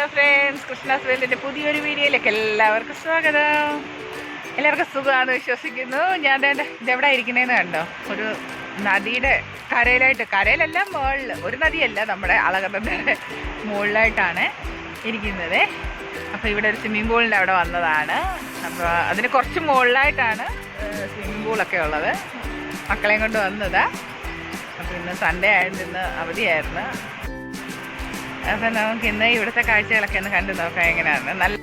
Hello friends Krishna's വേൾഡിന്റെ പുതിയൊരു വീഡിയോയിലേക്ക് എല്ലാവർക്കും സ്വാഗതം. എല്ലാവർക്കും സുഖമാണെന്ന് വിശ്വസിക്കുന്നു. ഞാൻ ഇതെവിടെ ഇരിക്കുന്നതെന്ന് കണ്ടോ? ഒരു നദിയുടെ കരയിലായിട്ട് കരയിലല്ല മുകളിൽ ഒരു നദിയല്ല നമ്മുടെ അളകത്തിന്റെ മുകളിലായിട്ടാണ് ഇരിക്കുന്നത്. അപ്പോൾ ഇവിടെ ഒരു സ്വിമ്മിംഗ് പൂളിന്റെ അവിടെ വന്നതാണ്. അപ്പോൾ അതിന് കുറച്ച് മുകളിലായിട്ടാണ് സ്വിമ്മിംഗ് പൂളൊക്കെ ഉള്ളത്. മക്കളെയും കൊണ്ട് വന്നതാണ് അപ്പോൾ ഇന്ന് സൺഡേ ആയതുകൊണ്ട് ഇന്ന് അവധിയായിരുന്നു. അപ്പം നമുക്ക് ഇന്ന് ഇവിടുത്തെ കാഴ്ചകളൊക്കെ ഒന്ന് കണ്ടു നോക്കാം എങ്ങനെയാണ് നല്ല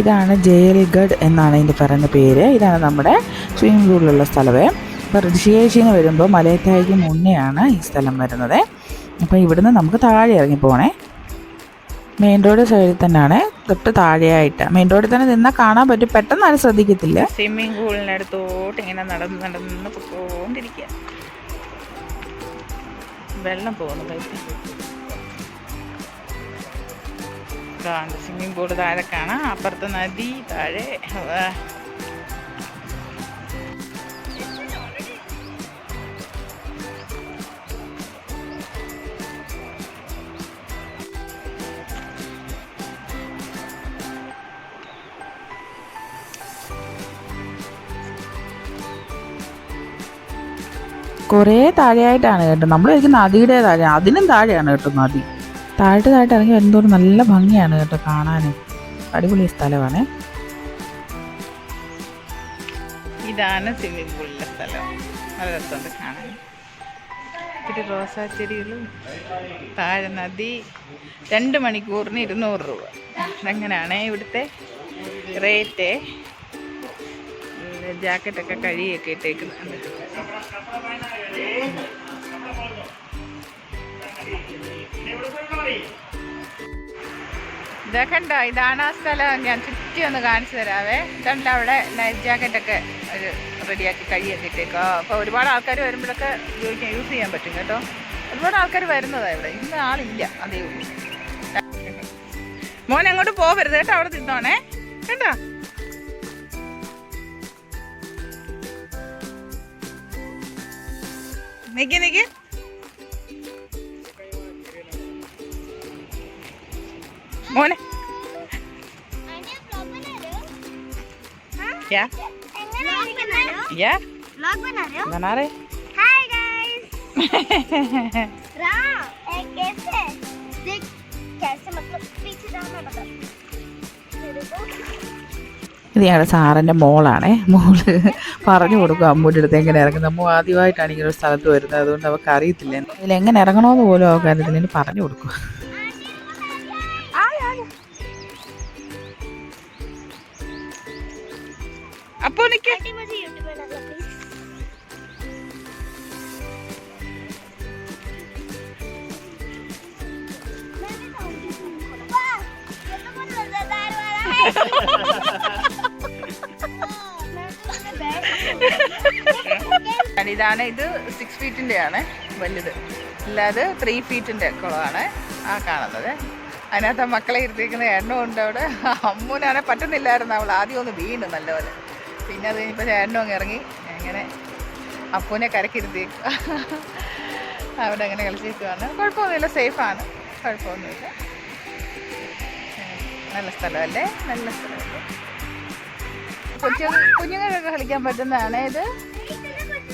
ഇതാണ് ജയൽഗഡ് എന്നാണ് ഇതിന്റെ പറയുന്ന പേര്. ഇതാണ് നമ്മുടെ സ്വിമ്മിംഗ് പൂളിലുള്ള സ്ഥലമേ. ഇപ്പോൾ ഋഷികേശിന്ന് വരുമ്പോൾ മലയത്തായിക്ക് മുന്നെയാണ് ഈ സ്ഥലം വരുന്നത്. അപ്പോൾ ഇവിടുന്ന് നമുക്ക് താഴെ ഇറങ്ങി പോകണേ മെയിൻ റോഡ് സൈഡിൽ തന്നെയാണ് തൊട്ട് താഴെയായിട്ട്. മെയിൻ റോഡിൽ തന്നെ നിന്നാൽ കാണാൻ പറ്റും. പെട്ടെന്ന് ആരും ശ്രദ്ധിക്കത്തില്ല. സ്വിമ്മിംഗ് പൂളിനടുത്തോട്ട് ഇങ്ങനെ നടന്ന് നടന്ന് പൊക്കോണ്ടിരിക്കുക വെള്ളം പോകുന്നു പൈപ്പ് കാണും സ്വിമ്മിംഗ് പൂൾ താഴെ കാണാം അപ്പുറത്ത് നദി താഴെ. കുറേ താഴെയായിട്ടാണ് കേട്ടോ. നമ്മൾ കഴിക്കുന്ന നദിയുടെ താഴെ അതിനും താഴെയാണ് കേട്ടോ നദി. താഴോട്ട് താഴ്ത്ത് ഇറങ്ങി വരുന്നതോട് നല്ല ഭംഗിയാണ് കേട്ടോ കാണാൻ. അടിപൊളി സ്ഥലമാണ്. ഇതാണ് സ്വിമ്മിംഗ് പൂളിലെ സ്ഥലം. നല്ല രസമുണ്ട് കാണാൻ. ഇത്തിരി റോസാച്ചെടികളും താഴെ നദി രണ്ട് മണിക്കൂറിന് ഇരുന്നൂറ് രൂപ. അങ്ങനെയാണ് ഇവിടുത്തെ റേറ്റ്? ജാക്കറ്റൊക്കെ കഴുകിയൊക്കെ ഇട്ടേക്കുന്നുണ്ട് ഇതൊക്കെ ഉണ്ടോ ഇതാണ് ആ സ്ഥലം. ഞാൻ ചുറ്റി ഒന്ന് കാണിച്ചു തരാവേ. ഇതുണ്ട് അവിടെ ലൈഫ് ജാക്കറ്റൊക്കെ ഒരു റെഡിയാക്കി കഴിയൊക്കെ ഇട്ടേക്കോ അപ്പോൾ ഒരുപാട് ആൾക്കാർ വരുമ്പോഴൊക്കെ ഉപയോഗിക്കാൻ യൂസ് ചെയ്യാൻ പറ്റും കേട്ടോ. ഒരുപാട് ആൾക്കാർ വരുന്നതാണ് ഇവിടെ. ഇന്ന് ആളില്ല. അതേ ഉള്ളൂ. മോൻ അങ്ങോട്ട് പോവരുത് കേട്ടോ. അവിടെ തിന്നോണേ കേട്ടോ നിക്ക് നിക്ക്. മോനെ क्या या ब्लॉग बना रहे हो बना रहे हाय गाइस राम ए, कैसे देख कैसे मतलब पीछे जाना बता मेरे को ഇത് ഞങ്ങളുടെ സാറിൻ്റെ മോളാണേ മോള് പറഞ്ഞു കൊടുക്കും അമ്മൂൻ്റെ അടുത്ത് എങ്ങനെ ഇറങ്ങുന്നത് അമ്മ ആദ്യമായിട്ടാണ് ഇങ്ങനെ ഒരു സ്ഥലത്ത് വരുന്നത് അതുകൊണ്ട് അവൾക്ക് അറിയത്തില്ല ഇതിൽ എങ്ങനെ ഇറങ്ങണമെന്ന് പോലും അവൾക്ക് അറിയത്തില്ല പറഞ്ഞു കൊടുക്കും അപ്പൊ നിക്ക്. ഇതാണ് ഇത് സിക്സ് ഫീറ്റിന്റെ ആണ് വലുത്. അല്ലാതെ ത്രീ ഫീറ്റിന്റെ കുളമാണ് ആ കാണുന്നത്. അതിനകത്ത് മക്കളെ ഇരുത്തിയിരിക്കുന്ന എണ്ണമുണ്ട് അവിടെ. അമ്മൂനാണെ പറ്റുന്നില്ലായിരുന്നു അവൾ ആദ്യം ഒന്ന് വീണ് നല്ലപോലെ. പിന്നെ അത് കഴിഞ്ഞപ്പോൾ ചേട്ടനും അങ്ങ് ഇറങ്ങി. അങ്ങനെ അപ്പൂനെ കരക്കിരുത്തിയേക്കുക അവിടെ അങ്ങനെ കളിച്ചിരിക്കുവാണ് കുഴപ്പമൊന്നുമില്ല. സേഫാണ് കുഴപ്പമൊന്നുമില്ല. നല്ല സ്ഥലമല്ലേ? നല്ല സ്ഥലമല്ലേ? കൊച്ചു കുഞ്ഞുങ്ങൾക്കൊക്കെ കളിക്കാൻ പറ്റുന്നതാണ് ഇത്.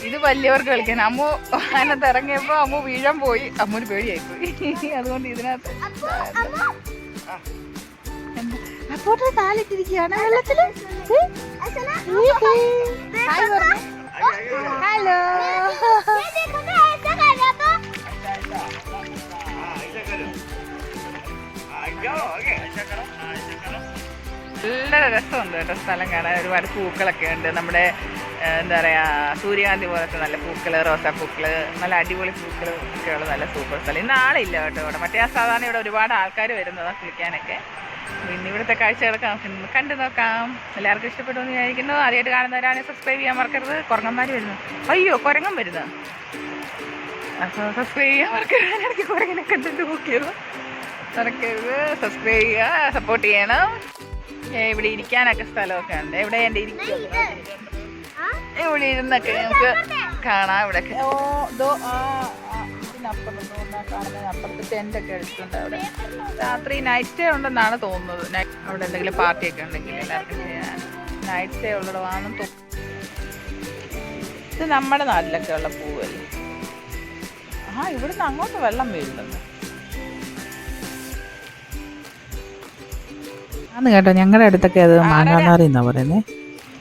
ഇത് വലിയവർക്ക് കളിക്കാൻ. അമ്മു അതിനകത്ത് ഇറങ്ങിയപ്പോൾ അമ്മു വീഴാൻ പോയി. അമ്മൂന് പേടിയായിപ്പോയി. അതുകൊണ്ട് ഇതിനകത്ത് അപ്പോട്ട് കാലിട്ടിരിക്കുകയാണ് വെള്ളത്തിൽ? നല്ല രസമുണ്ട് കേട്ടോ സ്ഥലം കാണാൻ. ഒരുപാട് പൂക്കളൊക്കെ ഉണ്ട്. നമ്മുടെ എന്താ പറയുക സൂര്യകാന്തി പോലത്തെ നല്ല പൂക്കൾ റോസാപ്പൂക്കൾ നല്ല അടിപൊളി പൂക്കൾ ഒക്കെയുള്ള നല്ല സൂപ്പർ സ്ഥലം. ഇന്ന് ആളില്ല കേട്ടോ ഇവിടെ. മറ്റേ ആ സാധാരണ ഇവിടെ ഒരുപാട് ആൾക്കാർ വരുന്നതാണ് കുളിക്കാനൊക്കെ. പിന്നെ ഇവിടുത്തെ കാഴ്ചകളൊക്കെ നമുക്ക് കണ്ടു നോക്കാം. എല്ലാവർക്കും ഇഷ്ടപ്പെട്ടു എന്ന് വിചാരിക്കുന്നു. ആദ്യമായിട്ട് കാണുന്നവരാണെങ്കിൽ സബ്സ്ക്രൈബ് ചെയ്യാൻ മറക്കരുത്. കുരങ്ങന്മാർ വരുന്നു. അയ്യോ കുരങ്ങൻ വരുന്നു. അപ്പോൾ സബ്സ്ക്രൈബ് ചെയ്യാൻ മറക്കരുത്. കുരങ്ങനെ കണ്ടിട്ട് നോക്കിയത് മറക്കരുത്. സബ്സ്ക്രൈബ് ചെയ്യുക സപ്പോർട്ട് ചെയ്യണം. ഇവിടെ ഇരിക്കാനൊക്കെ സ്ഥലമൊക്കെ ഉണ്ട് എവിടെ എന്റെ ഇരിക്കും ഇവിടെ ഇരുന്നൊക്കെ നമുക്ക് കാണാം ഇവിടെ ഓ ആ അപ്പുറത്ത് കാണുന്നത് അപ്പുറത്ത് ടെന്റ് ഒക്കെ അടിച്ചിട്ടുണ്ട് അവിടെ. രാത്രി നൈറ്റ് സ്റ്റേ ഉണ്ടെന്നാണ് തോന്നുന്നത്. അവിടെ എന്തെങ്കിലും പാർട്ടി ഒക്കെ ഉണ്ടെങ്കിൽ എല്ലാവർക്കും ചെയ്യാൻ. നൈറ്റ് സ്റ്റേ ഉള്ളതാണെന്ന് തോന്നുന്നു. ഇത് നമ്മുടെ നാട്ടിലൊക്കെ ഉള്ള പൂവല്ലേ? ആ ഇവിടുന്ന് അങ്ങോട്ട് വെള്ളം വീഴുന്നുണ്ട്. അന്ന് കേട്ടോ ഞങ്ങളുടെ അടുത്തൊക്കെ അത് മാങ്ങാനാറി എന്നാ പറയുന്നേ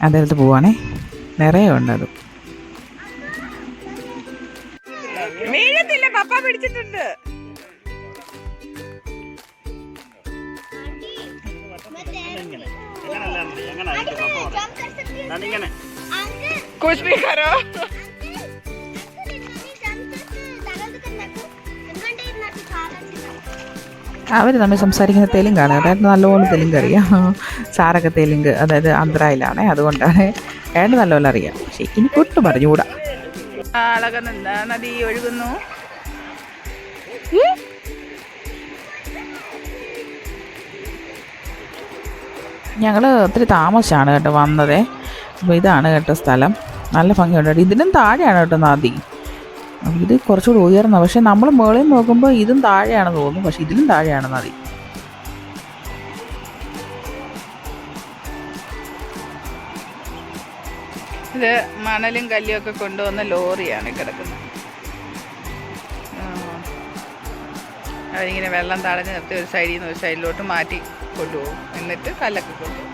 അതെടുത്ത് പോവാണേ നിറയെ ഉണ്ട് അത് വീഴത്തില്ല പിടിച്ചിട്ടുണ്ട് അവർ തമ്മിൽ സംസാരിക്കുന്ന തെലുങ്കാണ്. അതായത് ഏട്ടന് നല്ലപോലെ തെലുങ്ക് അറിയാം. സാറൊക്കെ തെലുങ്ക് അതായത് ആന്ധ്രയിലാണേ. അതുകൊണ്ടാണ് ഏട്ടന് നല്ലപോലെ അറിയാം. പക്ഷേ എനിക്ക് ഒട്ടും പറഞ്ഞുകൂടാ നദി ഒഴുകുന്നു. ഞങ്ങൾ ഒത്തിരി താമസിച്ചാണ് കേട്ടോ വന്നതേ. അപ്പോൾ ഇതാണ് കേട്ടോ സ്ഥലം. നല്ല ഭംഗിയുണ്ട് കേട്ടോ. ഇതിനും താഴെയാണ് കേട്ടോ നദി. ഇത് കുറച്ചുകൂടി ഉയർന്ന പക്ഷേ നമ്മൾ മുകളിൽ നോക്കുമ്പോൾ ഇതും താഴെയാണെന്ന് തോന്നുന്നു. പക്ഷേ ഇതിലും താഴെയാണെന്ന് നദി ഇത് മണലും കല്ലും ഒക്കെ കൊണ്ടുവന്ന ലോറിയാണ് കിടക്കുന്നത്. അതിങ്ങനെ വെള്ളം തടഞ്ഞ് നിർത്തി ഒരു സൈഡിൽ നിന്ന് ഒരു സൈഡിലോട്ട് മാറ്റി കൊണ്ടുപോകും. എന്നിട്ട് കല്ലൊക്കെ കൊണ്ടുപോകും.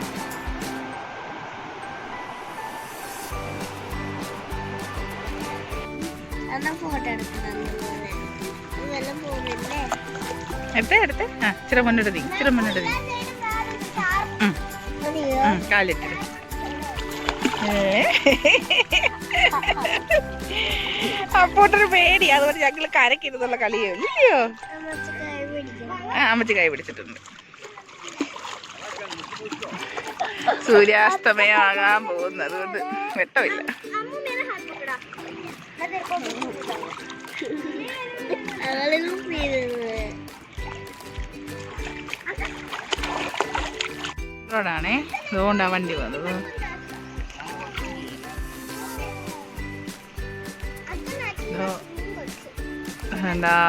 ആ മുന്നോട്ട് മുന്നോട്ട് അപ്പോട്ടൊരു പേടി അതുപോലെ ഞങ്ങൾ കരക്കിരുന്നുള്ള കളിയോ? ഇല്ലയോ? ആ അമ്മച്ചി കൈ പിടിച്ചിട്ടുണ്ട്. സൂര്യാസ്തമയമാകാൻ പോകുന്നത് അതുകൊണ്ട് വെട്ടമില്ല. റോഡാണേ. അതുകൊണ്ടാ വണ്ടി വന്നത്.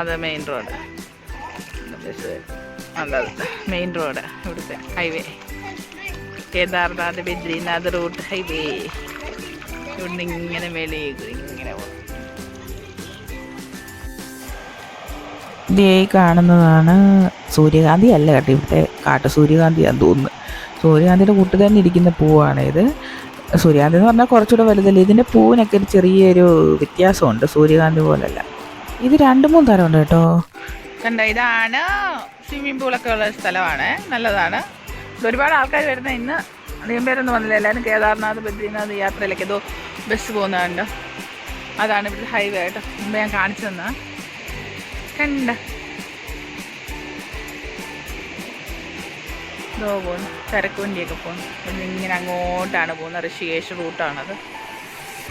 അത് മെയിൻ റോഡ് ബസ് അല്ലത് മെയിൻ റോഡ് ഇവിടുത്തെ highway Kedarnath Badrinath route highway ഇവിടുന്ന് ഇങ്ങനെ മേലേക്ക് ഇതേ കാണുന്നതാണ് സൂര്യകാന്തി അല്ല കേട്ടോ ഇവിടുത്തെ കാട്ടു സൂര്യകാന്തിയാന്ന് തോന്നുന്നു. സൂര്യകാന്തിയുടെ കൂട്ട് തന്നെ ഇരിക്കുന്ന പൂവാണ് ഇത്. സൂര്യകാന്തി എന്ന് പറഞ്ഞാൽ കുറച്ചുകൂടെ വലുതല്ലേ? ഇതിന്റെ പൂവിനൊക്കെ ഒരു ചെറിയൊരു വ്യത്യാസമുണ്ട് സൂര്യകാന്തി പോലല്ല. ഇത് രണ്ട് മൂന്ന് തരമുണ്ട് കേട്ടോ. കണ്ട ഇതാണ് സ്വിമ്മിംഗ് പൂളൊക്കെ ഉള്ള സ്ഥലമാണ്. നല്ലതാണ്. ഒരുപാട് ആൾക്കാർ വരുന്ന ഇന്ന് അധികം പേരൊന്നും വന്നില്ല. എല്ലാവരും കേദാർനാഥ് ബദ്രീനാഥ് യാത്രയിലേക്ക് ഏതോ ബസ് പോകുന്നുണ്ട് അതാണ് ഇവിടുത്തെ ഹൈവേ ആയിട്ട് മുമ്പ് ഞാൻ കാണിച്ചു തന്ന കണ്ട. ഇതോ പോകുന്നു ചരക്ക് വണ്ടിയൊക്കെ പോകുന്നു ഇവിടുന്ന് ഇങ്ങനെ അങ്ങോട്ടാണ് പോകുന്നത്. ഋഷികേശ് റൂട്ടാണത്.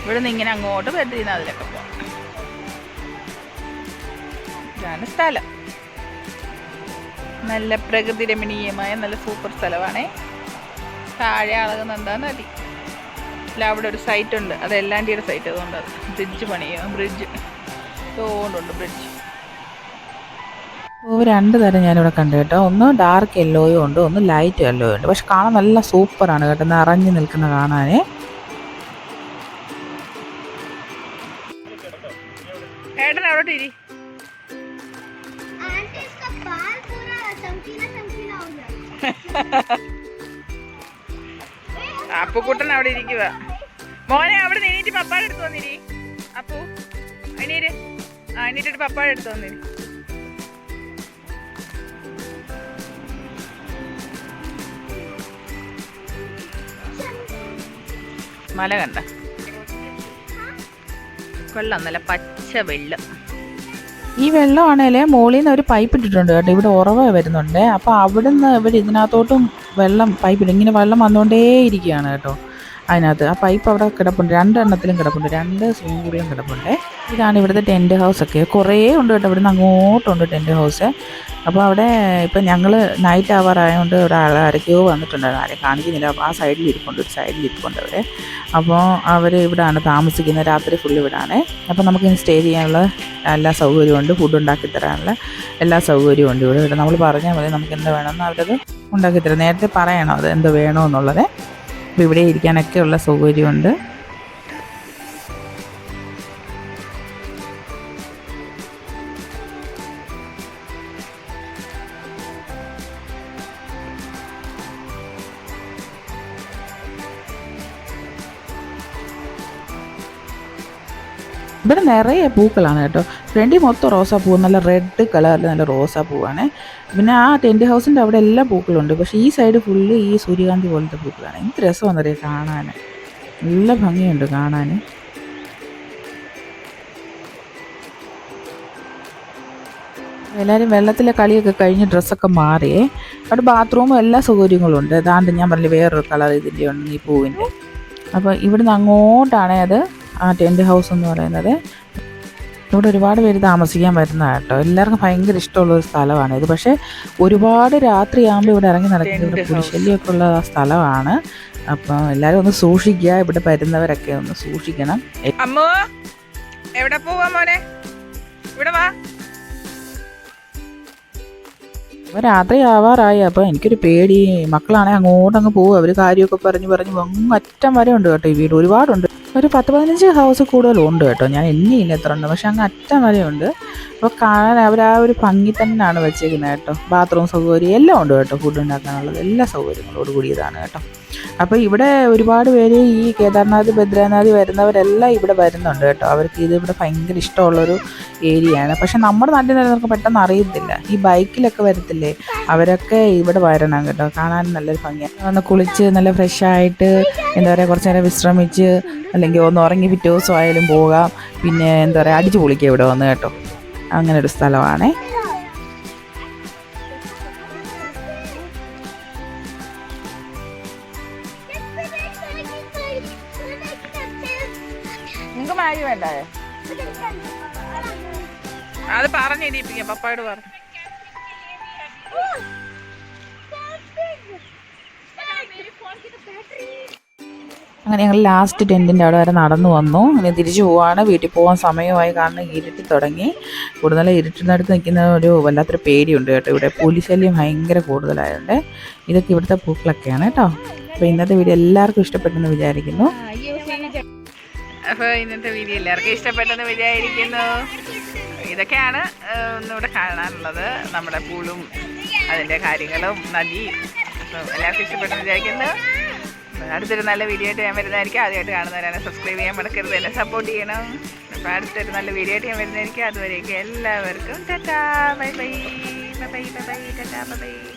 ഇവിടെ നിന്ന് ഇങ്ങനെ അങ്ങോട്ട് ബദ്രീനാഥിലൊക്കെ പോകാം ഇതാണ് സ്ഥലം. നല്ല പ്രകൃതി രമണീയമായ നല്ല സൂപ്പർ സ്ഥലമാണേ. താഴെ അളകുന്നുണ്ടാ നദി? അല്ല അവിടെ ഒരു സൈറ്റ് ഉണ്ട്. അത് എല്ലാണ്ടിയുടെ സൈറ്റ് അതുകൊണ്ട് ബ്രിഡ്ജ് പണിയോ ബ്രിഡ്ജ് തോണ്ടുണ്ട് ബ്രിഡ്ജ് പൂവ് രണ്ട് തരം ഞാനിവിടെ കണ്ടു കേട്ടോ. ഒന്ന് ഡാർക്ക് യെല്ലോയും ഉണ്ട് ഒന്ന് ലൈറ്റ് യെല്ലോയും ഉണ്ട്. പക്ഷെ കാണാൻ നല്ല സൂപ്പറാണ് കേട്ടോ. നിറഞ്ഞു നിൽക്കുന്ന കാണാനേ. ഏട്ടൻ അവിടെ ഇരി? അപ്പുക്കുട്ടൻ അവിടെ ഇരിക്കുക മോനെ അവിടെ നീനിട്ട് പപ്പാടെ എടുത്തു വന്നിരി. അപ്പു എണീര്. ആ എന്നിട്ടിട്ട് പപ്പാടെ എടുത്തു വന്നിരി. മല കണ്ട. വെള്ളം നല്ല പച്ച വെള്ളം. ഈ വെള്ളമാണേലെ മുകളിൽ നിന്ന് ഒരു പൈപ്പ് ഇട്ടിട്ടുണ്ട് കേട്ടോ. ഇവിടെ ഉറവ വരുന്നുണ്ട്. അപ്പോൾ അവിടെ നിന്ന് ഇവർ ഇതിനകത്തോട്ടും വെള്ളം പൈപ്പ് ഇടും. ഇങ്ങനെ വെള്ളം വന്നുകൊണ്ടേ ഇരിക്കുകയാണ് കേട്ടോ. അതിനകത്ത് ആ പൈപ്പ് അവിടെ കിടപ്പുണ്ട്. രണ്ടെണ്ണത്തിലും കിടപ്പുണ്ട്. രണ്ട് സ്വിമ്മിംഗ് പൂളിലും കിടപ്പുണ്ട്. ഇതാണ് ഇവിടുത്തെ ടെന്റ് ഹൗസ് ഒക്കെ. കുറേ ഉണ്ട് കേട്ടോ. ഇവിടുന്ന് അങ്ങോട്ടുണ്ട് ടെന്റ് ഹൗസ്. അപ്പോൾ അവിടെ ഇപ്പം ഞങ്ങൾ നൈറ്റ് അവർ ആയതുകൊണ്ട് ഒരാൾ ആരൊക്കെയോ വന്നിട്ടുണ്ടായിരുന്നു. ആരെ കാണിക്കുന്നില്ല. അപ്പോൾ ആ സൈഡിൽ ഇരിപ്പുണ്ട്. ഒരു സൈഡിൽ ഇരിപ്പുണ്ട് അവർ അപ്പോൾ അവർ ഇവിടാണ് താമസിക്കുന്നത്. രാത്രി ഫുള്ള് ഇവിടാണ്. അപ്പോൾ നമുക്ക് സ്റ്റേ ചെയ്യാനുള്ള എല്ലാ സൗകര്യവും ഉണ്ട്. ഫുഡ് ഉണ്ടാക്കി തരാനുള്ള എല്ലാ സൗകര്യവും ഉണ്ട് ഇവിടെ. ഇവിടെ നമ്മൾ പറഞ്ഞാൽ മതി. നമുക്ക് എന്ത് വേണമെന്ന് അവരത് ഉണ്ടാക്കി തരും. നേരത്തെ പറയണം. അത് എന്ത് വേണമെന്നുള്ളത് അപ്പോൾ ഇവിടെ ഇരിക്കാനൊക്കെ ഉള്ള സൗകര്യമുണ്ട്. ഇവിടെ നിറയെ പൂക്കളാണ് കേട്ടോ. ഫ്രണ്ടിൽ മൊത്തം റോസാ റോസാപ്പൂ നല്ല റെഡ് കളറിൽ നല്ല റോസാ പൂവാണ്. പിന്നെ ആ ടെന്റ് ഹൗസിന്റെ അവിടെ എല്ലാ പൂക്കളുണ്ട്. പക്ഷേ ഈ സൈഡ് ഫുള്ള് ഈ സൂര്യകാന്തി പോലത്തെ പൂക്കളാണ്. എന്ത് രസമാണെന്നറിയാം കാണാൻ നല്ല ഭംഗിയുണ്ട് കാണാൻ എല്ലാവരും വെള്ളത്തിലെ കളിയൊക്കെ കഴിഞ്ഞ് ഡ്രസ്സൊക്കെ മാറിയേ അവിടെ ബാത്റൂമും എല്ലാ സൗകര്യങ്ങളും ഉണ്ട്. അതാണ്ട് ഞാൻ പറഞ്ഞില്ല വേറൊരു കളർ ഇതിന്റെ ഉണ്ട് ഈ പൂവിന്റെ. അപ്പോൾ ഇവിടുന്ന് അങ്ങോട്ടാണേ അത് ആ ടെന്റ് ഹൗസ് എന്ന് പറയുന്നത്. ഇവിടെ ഒരുപാട് പേര് താമസിക്കാൻ വരുന്ന കേട്ടോ. എല്ലാവർക്കും ഭയങ്കര ഇഷ്ടമുള്ള ഒരു സ്ഥലമാണ് ഇത്. പക്ഷേ ഒരുപാട് രാത്രിയാകുമ്പോൾ ഇവിടെ ഇറങ്ങി നടക്കുന്നത് ഇവിടെ Tent പുലിശല്യമൊക്കെ ഉള്ള സ്ഥലമാണ്. അപ്പം എല്ലാവരും ഒന്ന് സൂക്ഷിക്കുക. ഇവിടെ വരുന്നവരൊക്കെ ഒന്ന് സൂക്ഷിക്കണം. അമ്മോ എവിടെ പോവാ മോനെ? ഇവിടെ വാ. അപ്പോൾ രാത്രി ആവാറായി. അപ്പോൾ എനിക്കൊരു പേടി. മക്കളാണെങ്കിൽ അങ്ങോട്ടങ്ങ് പോകും അവർ കാര്യമൊക്കെ പറഞ്ഞ് പറഞ്ഞ് അങ്ങ് അറ്റം വരെ ഉണ്ട് കേട്ടോ ഈ വീട്. ഒരുപാടുണ്ട്. ഒരു പത്ത് പതിനഞ്ച് ഹൗസ് കൂടുതലുണ്ട് കേട്ടോ. ഞാൻ എണ്ണിയില്ല എത്ര ഉണ്ട്. പക്ഷെ അങ്ങ് അറ്റം വരെ ഉണ്ട് അപ്പോൾ കാണാൻ അവർ ആ ഒരു ഭംഗി തന്നെയാണ് വെച്ചേക്കുന്നത് കേട്ടോ. ബാത്റൂം സൗകര്യം എല്ലാം ഉണ്ട് കേട്ടോ. ഫുഡ് ഉണ്ടാക്കാനുള്ളത് എല്ലാ സൗകര്യങ്ങളോട് കൂടിയതാണ് കേട്ടോ. അപ്പോൾ ഇവിടെ ഒരുപാട് പേര് ഈ കേദാർനാഥ് ബദ്രനാഥ് വരുന്നവരെല്ലാം ഇവിടെ വരുന്നുണ്ട് കേട്ടോ. അവർക്ക് ഇത് ഇവിടെ ഭയങ്കര ഇഷ്ടമുള്ളൊരു ഏരിയയാണ്. പക്ഷെ നമ്മുടെ നാട്ടിൽ നിന്ന് പെട്ടെന്ന് അറിയത്തില്ല. ഈ ബൈക്കിലൊക്കെ വരത്തില്ലേ? അവരൊക്കെ ഇവിടെ വരണം കേട്ടോ. കാണാൻ നല്ലൊരു ഭംഗിയാണ്. ഒന്ന് കുളിച്ച് നല്ല ഫ്രഷ് ആയിട്ട് എന്താ പറയുക കുറച്ച് നേരം വിശ്രമിച്ച് അല്ലെങ്കിൽ ഒന്ന് ഉറങ്ങി പിറ്റേ ദിവസം ആയാലും പോകാം. പിന്നെ എന്താ പറയുക അടിച്ചു പൊളിക്കുക ഇവിടെ വന്ന് കേട്ടോ. അങ്ങനെ ഒരു സ്ഥലമാണേ. നിങ്ങൾക്ക് മാഗി വേണ്ടേ? അത് പറഞ്ഞിരിപ്പിക്കാം പപ്പായോട് പറഞ്ഞു അങ്ങനെ ഞങ്ങൾ ലാസ്റ്റ് ടെന്റിന്റെ അവിടെ വരെ നടന്നു വന്നു. അങ്ങനെ തിരിച്ചു പോവാണ്. വീട്ടിൽ പോകാൻ സമയമായി കാരണം ഇരുട്ടി തുടങ്ങി. കൂടുതൽ ഇരുട്ടിനടുത്ത് നിൽക്കുന്ന ഒരു വല്ലാത്തൊരു പേടിയുണ്ട് കേട്ടോ. ഇവിടെ പുലിശല്യം ഭയങ്കര കൂടുതലായതുകൊണ്ട് ഇതൊക്കെ ഇവിടുത്തെ പൂക്കളൊക്കെയാണ് കേട്ടോ. അപ്പോൾ ഇന്നത്തെ വീഡിയോ എല്ലാവർക്കും ഇഷ്ടപ്പെട്ടെന്ന് വിചാരിക്കുന്നു. അപ്പോൾ ഇന്നത്തെ വീഡിയോ എല്ലാവർക്കും ഇഷ്ടപ്പെട്ടെന്ന് വിചാരിക്കുന്നു. ഇതൊക്കെയാണ് ഏഹ്, ഒന്നിവിടെ കാണാനുള്ളത്. നമ്മുടെ പൂളും അതിന്റെ കാര്യങ്ങളും നദി എല്ലാവർക്കും ഇഷ്ടപ്പെട്ടെന്ന് വിചാരിക്കുന്നു. അടുത്തൊരു നല്ല വീഡിയോ ആയിട്ട് ഞാൻ വരുന്നതായിരിക്കും. ആദ്യമായിട്ട് കാണുന്നവരാണ് സബ്സ്ക്രൈബ് ചെയ്യാൻ മടക്കരുത് എന്നെ സപ്പോർട്ട് ചെയ്യണം. അപ്പോൾ അടുത്തൊരു നല്ല വീഡിയോ ആയിട്ട് ഞാൻ വരുന്നതായിരിക്കും. അതുവരെയൊക്കെ എല്ലാവർക്കും tata. Bye bye. Bye bye tata. Bye.